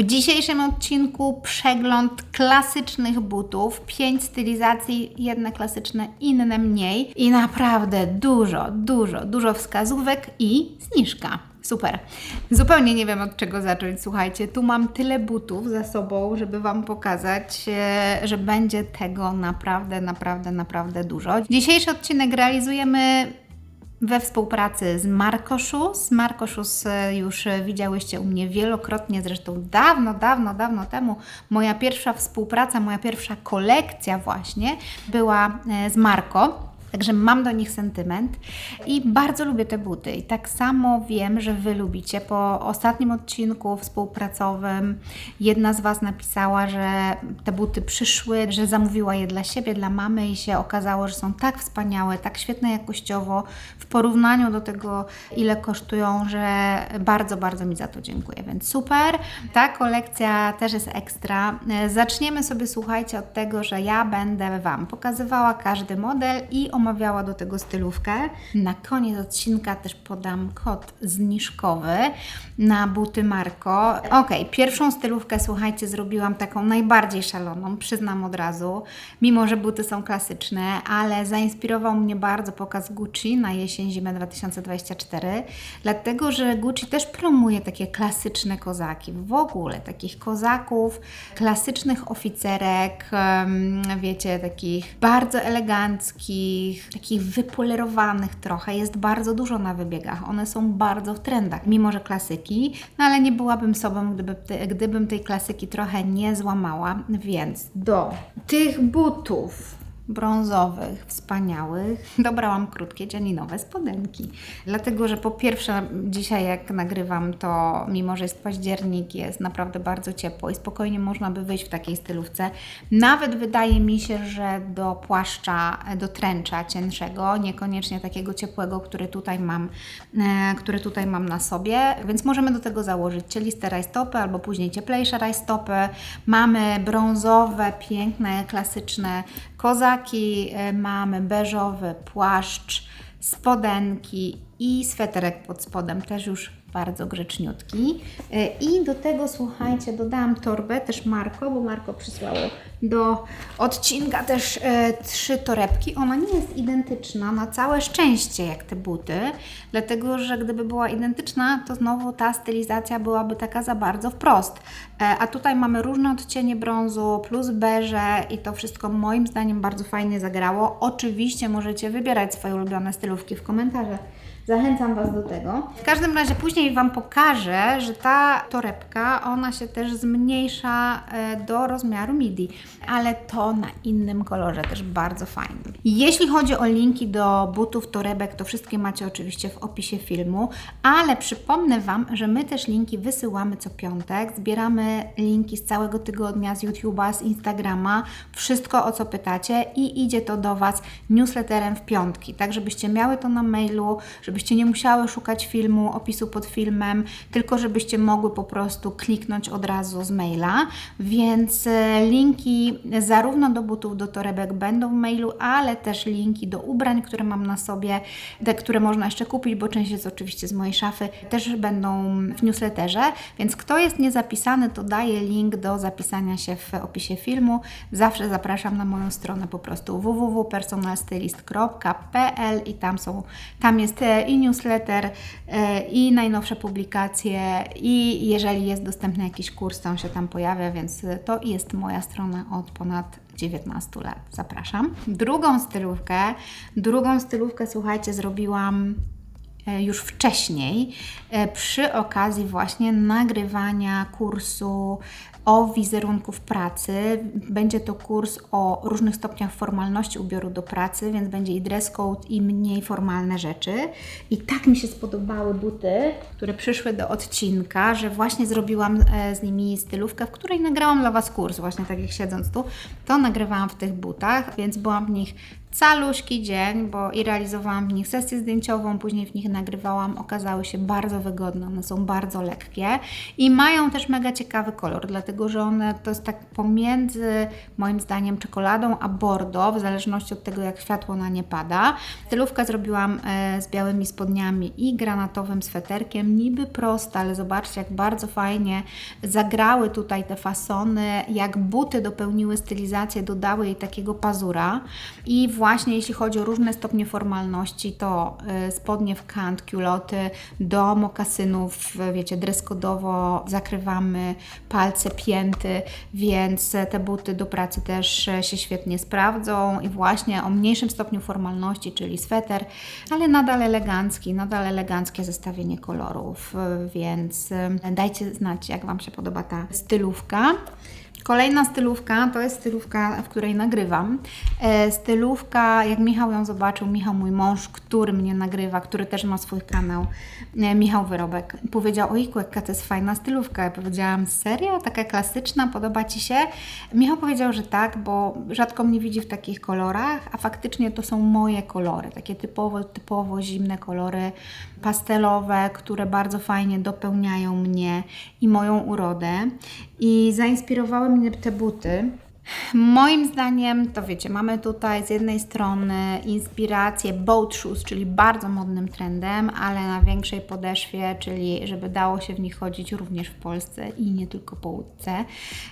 W dzisiejszym odcinku przegląd klasycznych butów, pięć stylizacji, jedne klasyczne, inne mniej i naprawdę dużo, dużo, dużo wskazówek i zniżka. Super. Zupełnie nie wiem od czego zacząć. Słuchajcie, tu mam tyle butów za sobą, żeby Wam pokazać, e, że będzie tego naprawdę, naprawdę, naprawdę dużo. Dzisiejszy odcinek realizujemy we współpracy z Shoes e, już widziałyście u mnie wielokrotnie, zresztą dawno, dawno, dawno temu. Moja pierwsza współpraca, moja pierwsza kolekcja właśnie była e, z Marco. Także mam do nich sentyment i bardzo lubię te buty. I tak samo wiem, że Wy lubicie. Po ostatnim odcinku współpracowym jedna z Was napisała, że te buty przyszły, że zamówiła je dla siebie, dla mamy i się okazało, że są tak wspaniałe, tak świetne jakościowo w porównaniu do tego, ile kosztują, że bardzo, bardzo mi za to dziękuję. Więc super. Ta kolekcja też jest ekstra. Zaczniemy sobie, słuchajcie, od tego, że ja będę Wam pokazywała każdy model i omawiała do tego stylówkę. Na koniec odcinka też podam kod zniżkowy na buty Marco. Ok, pierwszą stylówkę, słuchajcie, zrobiłam taką najbardziej szaloną, przyznam od razu, mimo że buty są klasyczne, ale zainspirował mnie bardzo pokaz Gucci na jesień-zimę 2024, dlatego że Gucci też promuje takie klasyczne kozaki. W ogóle takich kozaków, klasycznych oficerek, wiecie, takich bardzo eleganckich, takich wypolerowanych trochę. Jest bardzo dużo na wybiegach. One są bardzo w trendach, mimo że klasyki, no ale nie byłabym sobą, gdyby, gdybym tej klasyki trochę nie złamała. Więc do tych butów brązowych, wspaniałych, dobrałam krótkie dzianinowe spodenki. Dlatego, że po pierwsze dzisiaj jak nagrywam to, mimo że jest październik, jest naprawdę bardzo ciepło i spokojnie można by wyjść w takiej stylówce. Nawet wydaje mi się, że do płaszcza, do tręcza cięższego, niekoniecznie takiego ciepłego, który tutaj mam, e, który tutaj mam na sobie, więc możemy do tego założyć cieliste rajstopy albo później cieplejsze rajstopy. Mamy brązowe, piękne, klasyczne kozaki, e, mamy beżowy płaszcz, spodenki i sweterek pod spodem, też już bardzo grzeczniutki. E, I do tego, słuchajcie, dodałam torbę, też Marko, bo Marko przysłało do odcinka też e, trzy torebki. Ona nie jest identyczna na całe szczęście jak te buty, dlatego że gdyby była identyczna, to znowu ta stylizacja byłaby taka za bardzo wprost. E, a tutaj mamy różne odcienie brązu plus beże i to wszystko moim zdaniem bardzo fajnie zagrało. Oczywiście możecie wybierać swoje ulubione stylówki w komentarzach. Zachęcam Was do tego. W każdym razie później Wam pokażę, że ta torebka, ona się też zmniejsza e, do rozmiaru midi, ale to na innym kolorze, też bardzo fajnym. Jeśli chodzi o linki do butów, torebek, to wszystkie macie oczywiście w opisie filmu, ale przypomnę Wam, że my też linki wysyłamy co piątek, zbieramy linki z całego tygodnia, z YouTube'a, z Instagrama, wszystko o co pytacie i idzie to do Was newsletterem w piątki, tak żebyście miały to na mailu, żebyście nie musiały szukać filmu, opisu pod filmem, tylko żebyście mogły po prostu kliknąć od razu z maila. Więc e, linki zarówno do butów, do torebek będą w mailu, ale też linki do ubrań, które mam na sobie, te, które można jeszcze kupić, bo część jest oczywiście z mojej szafy, też będą w newsletterze. Więc kto jest niezapisany, to daję link do zapisania się w opisie filmu. Zawsze zapraszam na moją stronę po prostu www.personalstylist.pl i tam są, tam jest e, i newsletter, e, i najnowsze publikacje, i jeżeli jest dostępny jakiś kurs, to on się tam pojawia, więc to jest moja strona od ponad 19 lat. Zapraszam. Drugą stylówkę, drugą stylówkę, słuchajcie, zrobiłam e, już wcześniej, e, przy okazji właśnie nagrywania kursu o wizerunku w pracy. Będzie to kurs o różnych stopniach formalności ubioru do pracy, więc będzie i dress code, i mniej formalne rzeczy. I tak mi się spodobały buty, które przyszły do odcinka, że właśnie zrobiłam e, z nimi stylówkę, w której nagrałam dla Was kurs, właśnie tak jak siedząc tu, to nagrywałam w tych butach, więc byłam w nich caluśki dzień, bo i realizowałam w nich sesję zdjęciową, później w nich nagrywałam, okazały się bardzo wygodne, one są bardzo lekkie i mają też mega ciekawy kolor, dlatego że one to jest tak pomiędzy moim zdaniem czekoladą a bordo, w zależności od tego jak światło na nie pada. Stylówkę zrobiłam e, z białymi spodniami i granatowym sweterkiem, niby prosta, ale zobaczcie jak bardzo fajnie zagrały tutaj te fasony, jak buty dopełniły stylizację, dodały jej takiego pazura i właśnie jeśli chodzi o różne stopnie formalności, to y, spodnie w kant, culoty do mokasynów, wiecie, dreskodowo zakrywamy palce, pięty, więc te buty do pracy też e, się świetnie sprawdzą i właśnie o mniejszym stopniu formalności, czyli sweter, ale nadal elegancki, nadal eleganckie zestawienie kolorów, y, więc dajcie znać, jak Wam się podoba ta stylówka. Kolejna stylówka to jest stylówka, w której nagrywam. E, stylówka, jak Michał ją zobaczył, Michał, mój mąż, który mnie nagrywa, który też ma swój kanał, e, Michał Wyrobek, powiedział: Ojku, jaka to jest fajna stylówka. Ja powiedziałam: Serio? Taka klasyczna, podoba ci się? Michał powiedział, że tak, bo rzadko mnie widzi w takich kolorach, a faktycznie to są moje kolory, takie typowo, typowo zimne kolory pastelowe, które bardzo fajnie dopełniają mnie i moją urodę. I zainspirowały mnie te buty. Moim zdaniem, to wiecie, mamy tutaj z jednej strony inspirację boat shoes, czyli bardzo modnym trendem, ale na większej podeszwie, czyli żeby dało się w nich chodzić również w Polsce i nie tylko po łódce.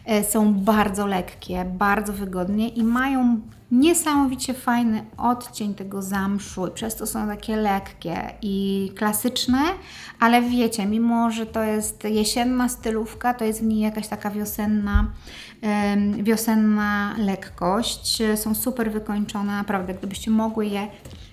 E, są bardzo lekkie, bardzo wygodnie i mają niesamowicie fajny odcień tego zamszu i przez to są takie lekkie i klasyczne, ale wiecie, mimo że to jest jesienna stylówka, to jest w niej jakaś taka wiosenna, wiosenna lekkość. Są super wykończone, naprawdę, gdybyście mogły je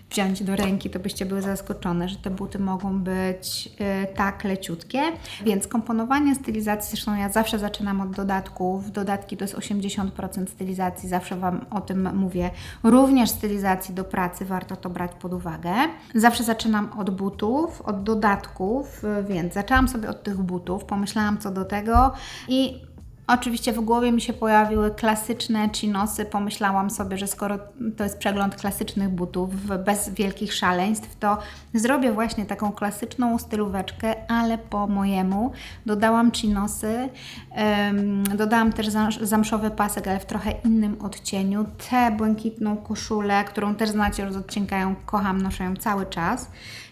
wziąć do ręki, to byście były zaskoczone, że te buty mogą być y, tak leciutkie. Więc komponowanie stylizacji, zresztą ja zawsze zaczynam od dodatków. Dodatki to jest 80% stylizacji, zawsze Wam o tym mówię. Również stylizacji do pracy, warto to brać pod uwagę. Zawsze zaczynam od butów, od dodatków, y, więc zaczęłam sobie od tych butów, pomyślałam co do tego i Oczywiście w głowie mi się pojawiły klasyczne chinosy. Pomyślałam sobie, że skoro to jest przegląd klasycznych butów bez wielkich szaleństw, to zrobię właśnie taką klasyczną stylóweczkę, ale po mojemu. Dodałam chinosy, dodałam też zamszowy pasek, ale w trochę innym odcieniu. Tę błękitną koszulę, którą też znacie, odcinkają, kocham, noszę ją cały czas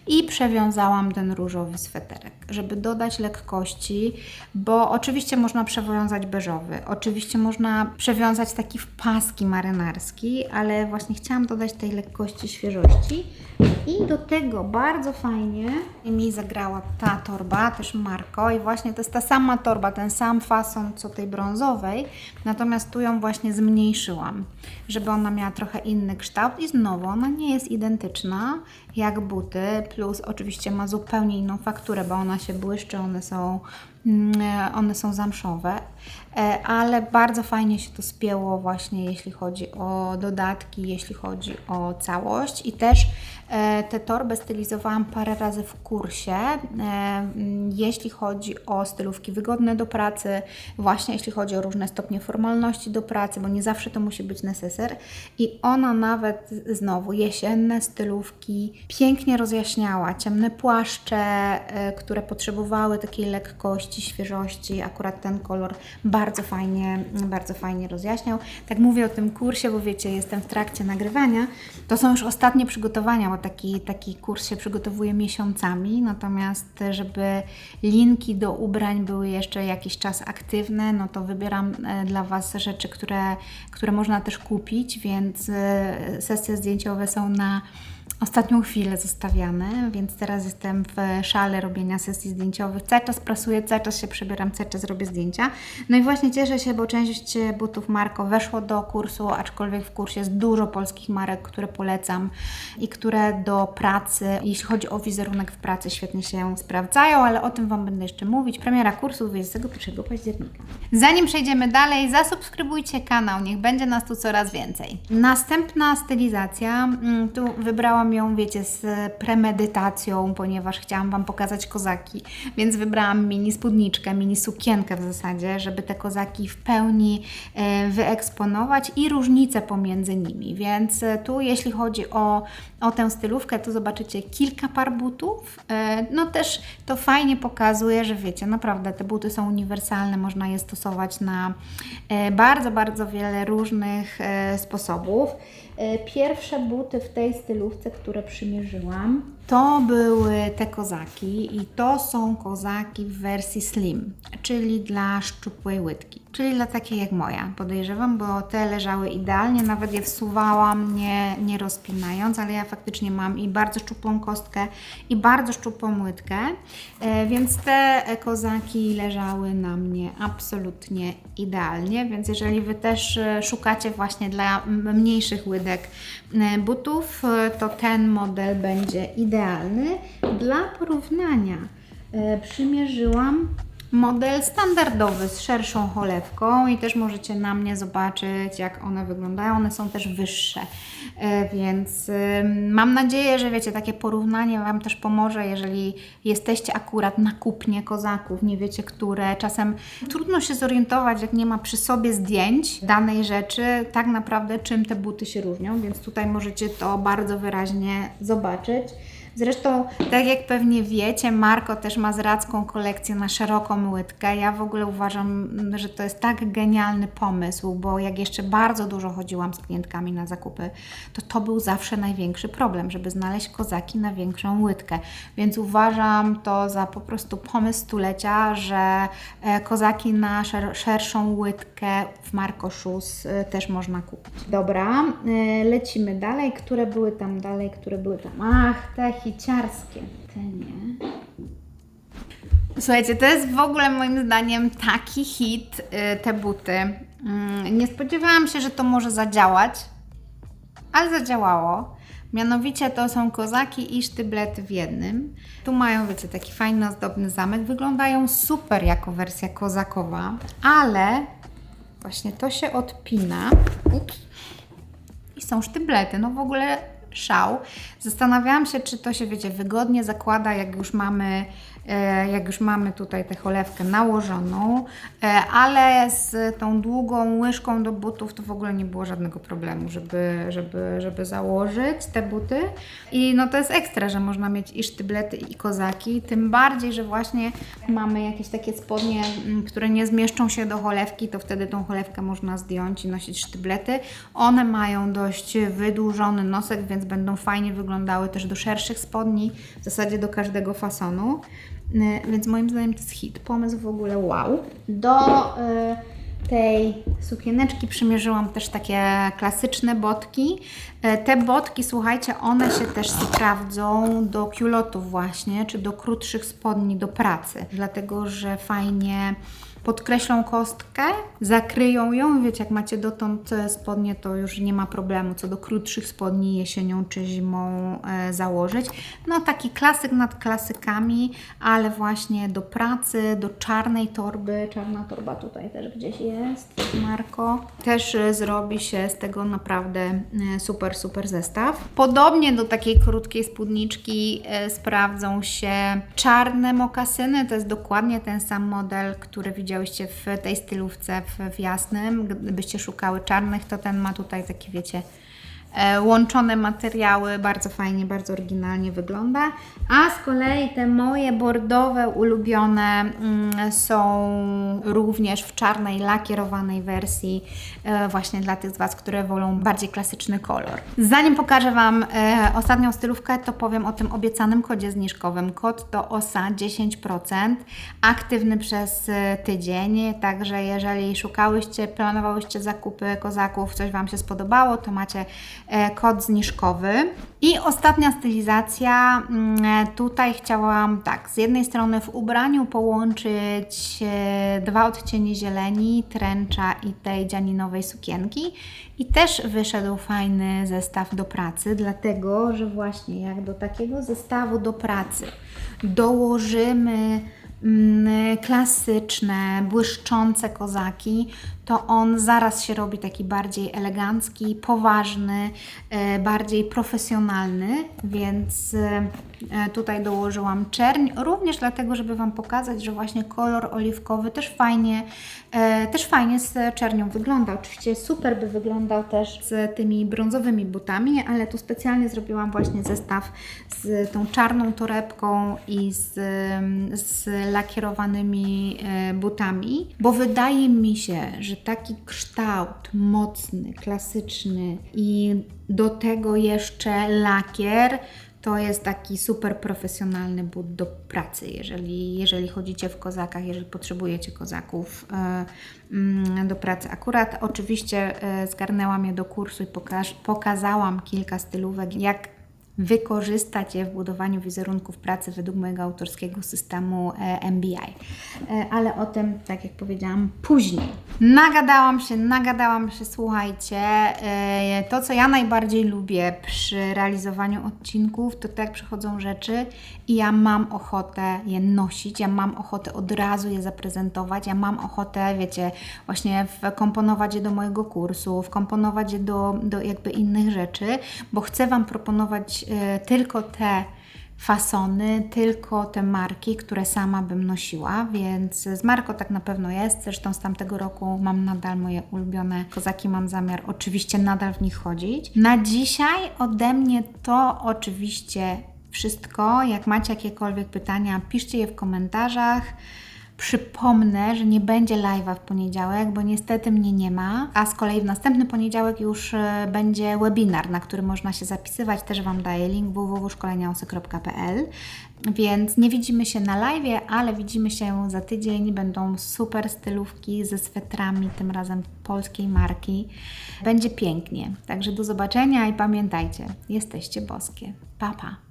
i przewiązałam ten różowy sweterek, żeby dodać lekkości, bo oczywiście można przewiązać beżowy, oczywiście można przewiązać taki w paski marynarski, ale właśnie chciałam dodać tej lekkości, świeżości. I do tego bardzo fajnie mi zagrała ta torba, też Marko i właśnie to jest ta sama torba, ten sam fason co tej brązowej, natomiast tu ją właśnie zmniejszyłam, żeby ona miała trochę inny kształt. I znowu ona nie jest identyczna jak buty, plus oczywiście ma zupełnie inną fakturę, bo ona się błyszczy, one są, one są zamszowe, e, ale bardzo fajnie się to spięło właśnie jeśli chodzi o dodatki, jeśli chodzi o całość. I też E, te torby stylizowałam parę razy w kursie, e, mm, jeśli chodzi o stylówki wygodne do pracy, właśnie jeśli chodzi o różne stopnie formalności do pracy, bo nie zawsze to musi być neseser. I ona nawet znowu jesienne stylówki pięknie rozjaśniała. Ciemne płaszcze, e, które potrzebowały takiej lekkości, świeżości, akurat ten kolor bardzo fajnie, bardzo fajnie rozjaśniał. Tak mówię o tym kursie, bo wiecie, jestem w trakcie nagrywania. To są już ostatnie przygotowania, bo taki, taki kurs się przygotowuje miesiącami, natomiast żeby linki do ubrań były jeszcze jakiś czas aktywne, no to wybieram e, dla Was rzeczy, które, które można też kupić, więc e, sesje zdjęciowe są na ostatnią chwilę zostawiane, więc teraz jestem w szale robienia sesji zdjęciowych. Cały czas prasuję, cały czas się przebieram, cały czas robię zdjęcia. No i właśnie cieszę się, bo część butów Marko weszło do kursu, aczkolwiek w kursie jest dużo polskich marek, które polecam i które do pracy, jeśli chodzi o wizerunek w pracy, świetnie się sprawdzają, ale o tym Wam będę jeszcze mówić. Premiera kursu 21 października. Zanim przejdziemy dalej, zasubskrybujcie kanał, niech będzie nas tu coraz więcej. Następna stylizacja, mm, tu wybrałam wybrałam ją, wiecie, z premedytacją, ponieważ chciałam Wam pokazać kozaki, więc wybrałam mini spódniczkę, mini sukienkę w zasadzie, żeby te kozaki w pełni e, wyeksponować i różnice pomiędzy nimi. Więc e, tu, jeśli chodzi o, o tę stylówkę, to zobaczycie kilka par butów. E, No też to fajnie pokazuje, że wiecie, naprawdę te buty są uniwersalne, można je stosować na bardzo, bardzo wiele różnych sposobów. Pierwsze buty w tej stylówce, które przymierzyłam, to były te kozaki i to są kozaki w wersji slim, czyli dla szczupłej łydki, czyli dla takiej jak moja, podejrzewam, bo te leżały idealnie, nawet je wsuwałam nie, nie rozpinając, ale ja faktycznie mam i bardzo szczupłą kostkę i bardzo szczupłą łydkę, e, więc te kozaki leżały na mnie absolutnie idealnie, więc jeżeli Wy też e, szukacie właśnie dla mniejszych łydek e, butów, e, to ten model będzie idealny. Dla porównania e, przymierzyłam model standardowy z szerszą cholewką i też możecie na mnie zobaczyć, jak one wyglądają. One są też wyższe, E, więc mam nadzieję, że wiecie, takie porównanie Wam też pomoże, jeżeli jesteście akurat na kupnie kozaków, nie wiecie które. Czasem trudno się zorientować, jak nie ma przy sobie zdjęć danej rzeczy, tak naprawdę czym te buty się różnią, więc tutaj możecie to bardzo wyraźnie zobaczyć. Zresztą, tak jak pewnie wiecie, Marko też ma zradzką kolekcję na szeroką łydkę. Ja w ogóle uważam, że to jest tak genialny pomysł, bo jak jeszcze bardzo dużo chodziłam z klientkami na zakupy, to to był zawsze największy problem, żeby znaleźć kozaki na większą łydkę. Więc uważam to za po prostu pomysł stulecia, że e, kozaki na szer- szerszą łydkę w Marco Shoes e, też można kupić. Dobra, e, lecimy dalej. Które były tam dalej, które były tam? Ach, te hiciarskie. Te nie. Słuchajcie, to jest w ogóle moim zdaniem taki hit, y, te buty. Mm, Nie spodziewałam się, że to może zadziałać, ale zadziałało. Mianowicie to są kozaki i sztyblety w jednym. Tu mają, wiecie, taki fajny, ozdobny zamek. Wyglądają super jako wersja kozakowa, ale właśnie to się odpina. Ups. I są sztyblety. No w ogóle szał. Zastanawiałam się, czy to się, wiecie, wygodnie zakłada, jak już mamy, jak już mamy tutaj tę cholewkę nałożoną, e, ale z tą długą łyżką do butów to w ogóle nie było żadnego problemu, żeby, żeby, żeby założyć te buty. I no to jest ekstra, że można mieć i sztyblety, i kozaki, tym bardziej, że właśnie mamy jakieś takie spodnie, mm, które nie zmieszczą się do cholewki, to wtedy tą cholewkę można zdjąć i nosić sztyblety. One mają dość wydłużony nosek, więc będą fajnie wyglądały też do szerszych spodni, w zasadzie do każdego fasonu. Więc moim zdaniem to jest hit. Pomysł w ogóle wow. Do y, tej sukieneczki przymierzyłam też takie klasyczne botki. E, Te botki, słuchajcie, one się też sprawdzą do kulotów właśnie, czy do krótszych spodni do pracy, dlatego że fajnie podkreślą kostkę, zakryją ją. Wiecie, jak macie dotąd e, spodnie, to już nie ma problemu co do krótszych spodni jesienią czy zimą e, założyć. No taki klasyk nad klasykami, ale właśnie do pracy, do czarnej torby. Czarna torba tutaj też gdzieś jest, Marko. Też e, zrobi się z tego naprawdę super, super zestaw. Podobnie do takiej krótkiej spódniczki sprawdzą się czarne mokasyny. To jest dokładnie ten sam model, który widziałyście w tej stylówce w, w jasnym. Gdybyście szukały czarnych, to ten ma tutaj takie, wiecie, łączone materiały, bardzo fajnie, bardzo oryginalnie wygląda. A z kolei te moje bordowe ulubione mm, są również w czarnej lakierowanej wersji e, właśnie dla tych z Was, które wolą bardziej klasyczny kolor. Zanim pokażę Wam e, ostatnią stylówkę, to powiem o tym obiecanym kodzie zniżkowym. Kod to OSA 10%, aktywny przez e, tydzień, także jeżeli szukałyście, planowałyście zakupy kozaków, coś Wam się spodobało, to macie e, kod zniżkowy. I ostatnia stylizacja. mm, e, Tutaj chciałam tak, z jednej strony w ubraniu połączyć e, dwa odcienie zieleni, tręcza i tej dzianinowej sukienki. I też wyszedł fajny zestaw do pracy, dlatego że właśnie jak do takiego zestawu do pracy dołożymy mm, klasyczne, błyszczące kozaki, to on zaraz się robi taki bardziej elegancki, poważny, e, bardziej profesjonalny, więc e, e, tutaj dołożyłam czerń, również dlatego, żeby Wam pokazać, że właśnie kolor oliwkowy też fajnie, też fajnie z czernią wygląda. Oczywiście super by wyglądał też z tymi brązowymi butami, ale tu specjalnie zrobiłam właśnie zestaw z tą czarną torebką i z, z lakierowanymi butami, bo wydaje mi się, że taki kształt mocny, klasyczny i do tego jeszcze lakier to jest taki super profesjonalny but do pracy, jeżeli, jeżeli chodzicie w kozakach, jeżeli potrzebujecie kozaków e, mm, do pracy. Akurat oczywiście e, zgarnęłam je do kursu i pokaż, pokazałam kilka stylówek, jak wykorzystać je w budowaniu wizerunków pracy według mojego autorskiego systemu e, MBI. E, Ale o tym, tak jak powiedziałam, później. Nagadałam się, nagadałam się, słuchajcie. e, To, co ja najbardziej lubię przy realizowaniu odcinków, to tak przychodzą rzeczy i ja mam ochotę je nosić, ja mam ochotę od razu je zaprezentować, ja mam ochotę, wiecie, właśnie wkomponować je do mojego kursu, wkomponować je do, do jakby innych rzeczy, bo chcę Wam proponować e, tylko te fasony, tylko te marki, które sama bym nosiła, więc z Marko tak na pewno jest. Zresztą z tamtego roku mam nadal moje ulubione kozaki, mam zamiar oczywiście nadal w nich chodzić. Na dzisiaj ode mnie to oczywiście wszystko. Jak macie jakiekolwiek pytania, piszcie je w komentarzach. Przypomnę, że nie będzie live'a w poniedziałek, bo niestety mnie nie ma, a z kolei w następny poniedziałek już e, będzie webinar, na który można się zapisywać. Też Wam daję link www.szkolenioosy.pl Więc nie widzimy się na live'ie, ale widzimy się za tydzień. Będą super stylówki ze swetrami, tym razem polskiej marki. Będzie pięknie. Także do zobaczenia i pamiętajcie, jesteście boskie. Pa, pa.